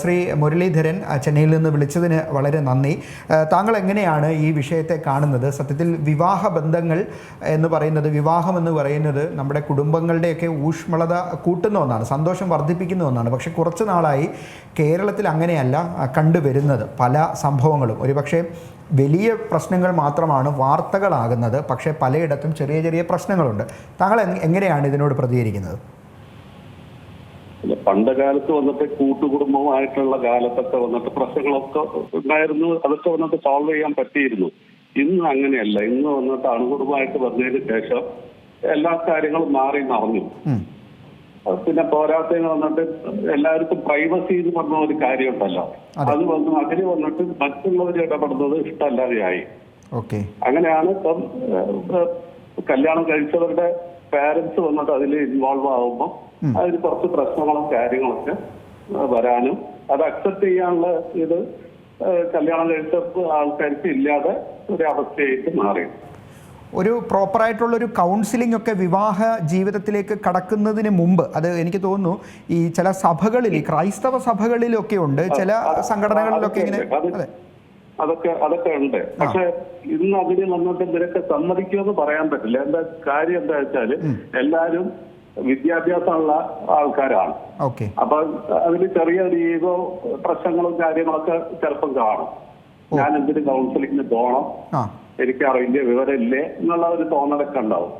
ശ്രീ മുരളീധരൻ ചെന്നൈയിൽ നിന്ന് വിളിച്ചതിന് വളരെ നന്ദി. താങ്കൾ എങ്ങനെയാണ് ഈ വിഷയത്തെ കാണുന്നത്? സത്യത്തിൽ വിവാഹ ബന്ധങ്ങൾ എന്ന് പറയുന്നത് വിവാഹം എന്ന് പറയുന്നത് നമ്മുടെ കുടുംബങ്ങളുടെയൊക്കെ ഊഷ്മളത കൂട്ടുന്ന ഒന്നാണ് സന്തോഷം വർദ്ധിപ്പിക്കുന്ന ഒന്നാണ്. പക്ഷേ കുറച്ച് നാളായി കേരളത്തിൽ അങ്ങനെയല്ല കണ്ടുവരുന്നത് പല സംഭവങ്ങളും. ഒരുപക്ഷെ വലിയ പ്രശ്നങ്ങൾ മാത്രമാണ് വാർത്തകളാകുന്നത് പക്ഷേ പലയിടത്തും ചെറിയ ചെറിയ പ്രശ്നങ്ങളുണ്ട്. താങ്കൾ എങ്ങനെയാണ് ഇതിനോട് പ്രതികരിക്കുന്നത്? അല്ല, പണ്ട് കാലത്ത് വന്നിട്ട് കൂട്ടുകുടുംബമായിട്ടുള്ള കാലത്തൊക്കെ വന്നിട്ട് പ്രശ്നങ്ങളൊക്കെ ഉണ്ടായിരുന്നു. അതൊക്കെ വന്നിട്ട് സോൾവ് ചെയ്യാൻ പറ്റിയിരുന്നു. ഇന്ന് അങ്ങനെയല്ല. ഇന്ന് വന്നിട്ട് അണുകുടുംബമായിട്ട് വന്നതിന് ശേഷം എല്ലാ കാര്യങ്ങളും മാറി നടന്നു പിന്നെ പോരാത്തതിന് വന്നിട്ട് എല്ലാവർക്കും പ്രൈവസി എന്ന് പറഞ്ഞ ഒരു കാര്യം ഉണ്ടല്ലോ അത് വന്ന് അതിന് വന്നിട്ട് മറ്റുള്ളവർ ഇടപെടുന്നത് ഇഷ്ടമല്ലാതെയായി. അങ്ങനെയാണ് ഇപ്പം കല്യാണം കഴിച്ചവരുടെ പാരന്റ്സ് വന്നിട്ട് അതിൽ ഇൻവോൾവ് ആകുമ്പോൾ അതിന് കുറച്ച് പ്രശ്നങ്ങളും കാര്യങ്ങളൊക്കെ വരാനും. അത് അക്സെപ്റ്റ് ചെയ്യാനുള്ള ഇത് കല്യാണം കഴിച്ച ആൾക്കാർക്ക് ഇല്ലാതെ ഒരു അവസ്ഥയായിട്ട് മാറി. ഒരു പ്രോപ്പറായിട്ടുള്ള ഒരു കൗൺസിലിംഗ് ഒക്കെ വിവാഹ ജീവിതത്തിലേക്ക് കടക്കുന്നതിന് മുമ്പ് അത് എനിക്ക് തോന്നുന്നു ഈ ചില സഭകളിൽ ക്രൈസ്തവ സഭകളിലൊക്കെ ഉണ്ട് ചില സംഘടനകളിലൊക്കെ ഇങ്ങനെ അതെ. അതൊക്കെ അതൊക്കെ ഉണ്ട്. പക്ഷെ ഇന്ന് അതിന് നമ്മൾക്ക് നിനക്ക് സമ്മതിക്കുമെന്ന് പറയാൻ പറ്റില്ല. എന്താ കാര്യം എന്താ വെച്ചാൽ എല്ലാരും വിദ്യാഭ്യാസമുള്ള ആൾക്കാരാണ്. അപ്പൊ അതിന് ചെറിയ ഈഗോ പ്രശ്നങ്ങളും കാര്യങ്ങളൊക്കെ ചെറുപ്പം കാണും. ഞാൻ എന്തിന് കൗൺസിലിംഗിന് പോകണം എനിക്കറിയില്ല വിവരമില്ലേ എന്നുള്ള ഒരു തോന്നലൊക്കെ ഉണ്ടാവും.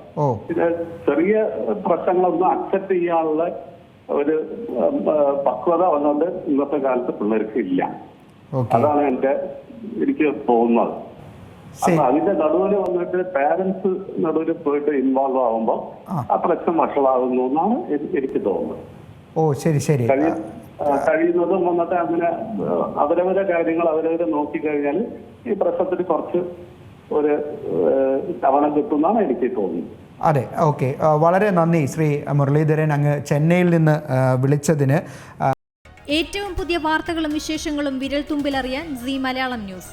പിന്നെ ചെറിയ പ്രശ്നങ്ങളൊന്നും അക്സെപ്റ്റ് ചെയ്യാനുള്ള ഒരു പക്വത വന്നുകൊണ്ട് ഇന്നത്തെ കാലത്ത് പിള്ളേർക്ക് ഇല്ല. അതാണ് എന്റെ എനിക്ക് തോന്നുന്നത്. അപ്പൊ അതിന്റെ നടുവിൽ വന്നിട്ട് പാരന്റ്സ് നടുവിൽ പോയിട്ട് ഇൻവോൾവ് ആവുമ്പോൾ ആ. പ്രശ്നം വഷളാകുന്നു എന്നാണ് എനിക്ക് തോന്നുന്നത്. ഓ ശരി ശരി. കഴിയുന്നതും വന്നിട്ട് അങ്ങനെ അവരവരെ കാര്യങ്ങൾ അവരവരെ നോക്കിക്കഴിഞ്ഞാൽ ഈ പ്രശ്നത്തിന് കുറച്ച് ഒരു തവണ കിട്ടുന്നാണ് എനിക്ക് തോന്നുന്നത്. അതെ ഓക്കെ. വളരെ നന്ദി ശ്രീ മുരളീധരൻ അങ്ങ് ചെന്നൈയിൽ നിന്ന് വിളിച്ചതിന്. ഏറ്റവും പുതിയ വാർത്തകളും വിശേഷങ്ങളും വിരൽ തുമ്പിലറിയാൻ സി മലയാളം ന്യൂസ്.